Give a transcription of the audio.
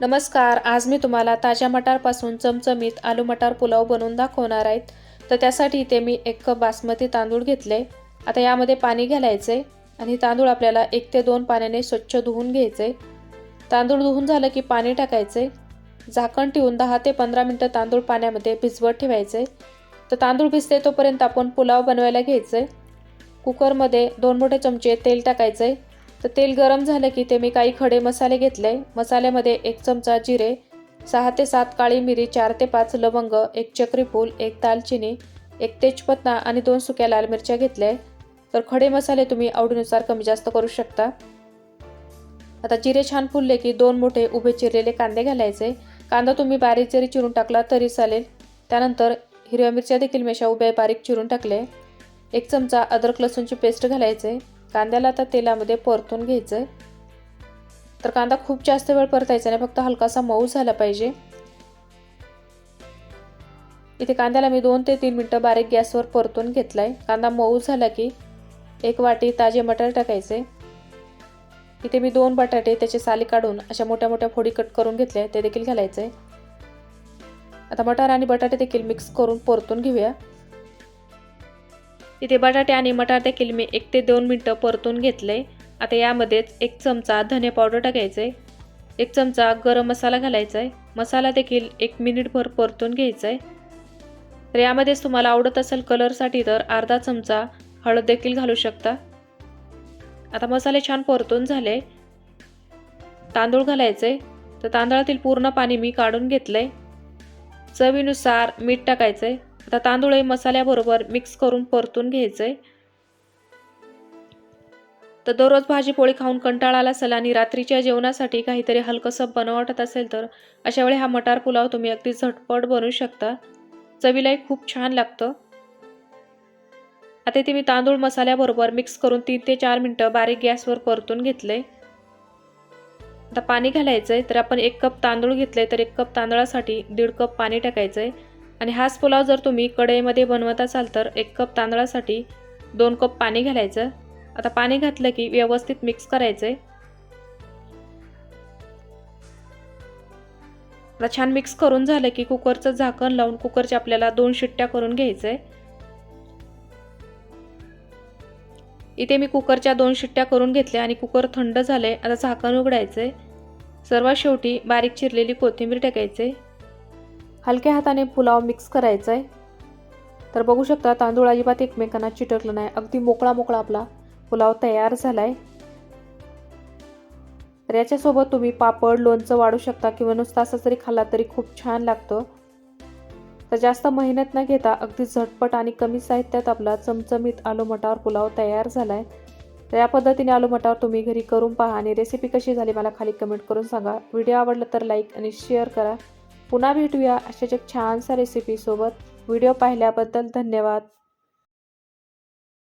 नमस्कार आज मी तुम्हाला ताज्या मटारपासून चमचमीत आलू मटार पुलाव बनवून दाखवणार आहेत तर त्यासाठी इथे मी एक कप बासमती तांदूळ घेतले. आता यामध्ये पाणी घालायचे आणि तांदूळ आपल्याला एक ते दोन पाण्याने स्वच्छ धुवून घ्यायचे. तांदूळ धुवून झालं की पाणी टाकायचे. झाकण ठेवून दहा ते पंधरा मिनटं तांदूळ पाण्यामध्ये भिजवत ठेवायचे. तर तांदूळ भिजते तोपर्यंत आपण पुलाव बनवायला घ्यायचे. कुकरमध्ये दोन मोठे चमचे तेल टाकायचे. तर तेल गरम झालं की ते मी काही खडे मसाले घेतले. मसाल्यामध्ये एक चमचा जिरे सहा ते सात काळी मिरी चार ते पाच लवंग एक चक्रीफूल एक दालचिनी एक तेजपत्ता आणि दोन सुक्या लाल मिरच्या घेतल्या. तर खडे मसाले तुम्ही आवडीनुसार कमी जास्त करू शकता. आता जिरे छान फुलले की दोन मोठे उभे चिरलेले कांदे घालायचे. कांदा तुम्ही बारीक जरी चिरून टाकला तरी चालेल. त्यानंतर हिरव्या मिरच्या देखील मेशा उभ्या बारीक चिरून टाकले एक चमचा अद्रक लसूणची पेस्ट घालायचे. कांद्याला आता तेलामध्ये परतून घ्यायचं आहे तर कांदा खूप जास्त वेळ परतायचा नाही फक्त हलकासा मऊ झाला पाहिजे. इथे कांद्याला मी दोन ते तीन मिनटं बारीक गॅसवर परतून घेतला आहे कांदा मऊ झाला की एक वाटी ताजे मटार टाकायचे इथे मी दोन बटाटे त्याचे साली काढून अशा मोठ्या मोठ्या फोडी कट करून घेतले ते देखील घालायचे आता मटार आणि बटाटे देखील मिक्स करून परतून घेऊया. इथे बटाटे आणि मटार देखील मी एक ते दोन मिनटं परतून घेतले. आता यामध्येच एक चमचा धने पावडर टाकायचं. आहे एक चमचा गरम मसाला घालायचा आहे मसाला देखील एक मिनिटभर परतून घ्यायचा आहे तर यामध्येच तुम्हाला आवडत असेल कलरसाठी तर अर्धा चमचा हळद देखील घालू शकता. आता मसाले छान परतून झाले. तांदूळ घालायचे तर तांदळातील पूर्ण पाणी मी काढून घेतलं आहे चवीनुसार मीठ टाकायचं आहे आता तांदूळ हे मसाल्याबरोबर मिक्स करून परतून घ्यायचंय. तर दररोज भाजी पोळी खाऊन कंटाळा आला असेल आणि रात्रीच्या जेवणासाठी काहीतरी हलकंसं बनवटत असेल तर अशा वेळी हा मटार पुलाव तुम्ही अगदी झटपट बनवू शकता. चवीलाही खूप छान लागतं. आता इथे मी तांदूळ मसाल्याबरोबर मिक्स करून तीन ते चार मिनटं बारीक गॅसवर परतून घेतले आता पाणी घालायचं आहे तर आपण एक कप तांदूळ घेतले तर एक कप तांदळासाठी दीड कप पाणी टाकायचं आहे आणि हाच पुलाव जर तुम्ही कढईमध्ये बनवत असाल तर एक कप तांदळासाठी दोन कप पाणी घालायचं. आता पाणी घातलं की व्यवस्थित मिक्स करायचं आहे आता छान मिक्स करून झालं की कुकरचं झाकण लावून कुकरच्या आपल्याला दोन शिट्ट्या करून घ्यायचं आहे इथे मी कुकरच्या दोन शिट्ट्या करून घेतल्या आणि कुकर थंड झाले आता झाकण उघडायचं आहे सर्वात शेवटी बारीक चिरलेली कोथिंबीर टाकायचे हलक्या हाताने पुलाव मिक्स करायचा आहे तर बघू शकता तांदूळ अजिबात एकमेकांना चिटकलं नाही. अगदी मोकळा मोकळा आपला पुलाव तयार झाला आहे तर याच्यासोबत तुम्ही पापड लोणचं वाढू शकता किंवा नुसता असं जरी खाल्ला तरी खूप छान लागतं. तर जास्त मेहनत न घेता अगदी झटपट आणि कमी साहित्यात आपला चमचमीत आलू मटार पुलाव तयार झाला आहे तर या पद्धतीने आलू मटार तुम्ही घरी करून पहा आणि रेसिपी कशी झाली मला खाली कमेंट करून सांगा. व्हिडिओ आवडला तर लाईक आणि शेअर करा. पुन्हा भेटूया अशाच एक छानसा रेसिपीसोबत व्हिडिओ पाहिल्याबद्दल धन्यवाद.